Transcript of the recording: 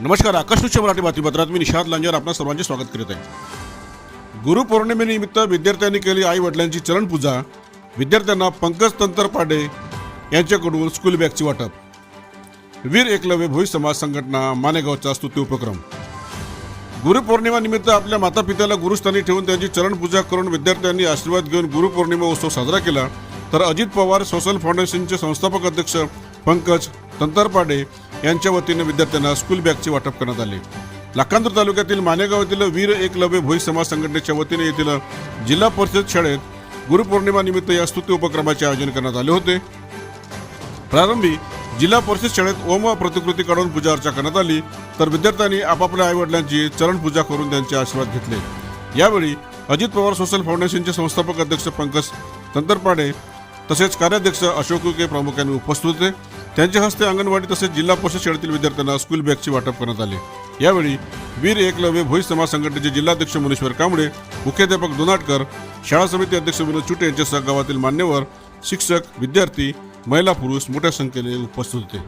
नमस्कार आकाशनुच्या मराठी बातमीपत्रात मी निषाद लांजर आपणा सर्वांचे स्वागत करीत आहे. गुरुपौर्णिमेनिमित्त विद्यार्थ्यांनी केली आई वडिलांची चरणपूजा विद्यार्थ्यांना पंकज तंतरपाडे यांच्याकडून स्कूल बॅगची वाटप. वीर एकलव्य भोई समाज संघटना मानेगावचा स्तुती उपक्रम. गुरुपौर्णिमानिमित्त आपल्या माता पित्याला गुरुस्थानी ठेवून त्यांची चरणपूजा करून विद्यार्थ्यांनी आशीर्वाद घेऊन गुरुपौर्णिमा उत्सव साजरा केला. तर अजित पवार सोशल फाउंडेशनचे संस्थापक अध्यक्ष पंकज तंतरपाडे यांच्या वतीने विद्यार्थ्यांना स्कूल बॅगचे वाटप करण्यात आले. लाखांदूर तालुक्यातील मानेगाव येथील वीर एकलव्य भोई समाज संघटनेच्या वतीने येथील जिल्हा परिषद शाळेत गुरुपौर्णिमा निमित्त या स्तुती उपक्रमाचे आयोजन करण्यात आले होते. प्रारंभी जिल्हा परिषद शाळेत ओम प्रतिकृती काढून पूजा अर्चा करण्यात आली. तर विद्यार्थ्यांनी आपापल्या आईवडिलांची चरणपूजा करून त्यांचे आशीर्वाद घेतले. यावेळी अजित पवार सोशल फाउंडेशनचे संस्थापक अध्यक्ष पंकज तंतरपाडे तसेच कार्याध्यक्ष अशोक उके प्रामुख्याने उपस्थित होते. त्यांच्या हस्ते अंगणवाडी तसेच जिल्हा परिषद शाळेतील विद्यार्थ्यांना स्कूल बॅगचे वाटप करण्यात आले. यावेळी वीर एकलव्य भोई समाज संघटनेचे जिल्हाध्यक्ष मुनेश्वर कांबळे मुख्याध्यापक दोनाटकर शाळा समिती अध्यक्ष विनोद चुटे यांच्यासह गावातील मान्यवर शिक्षक विद्यार्थी महिला पुरुष मोठ्या संख्येने उपस्थित होते.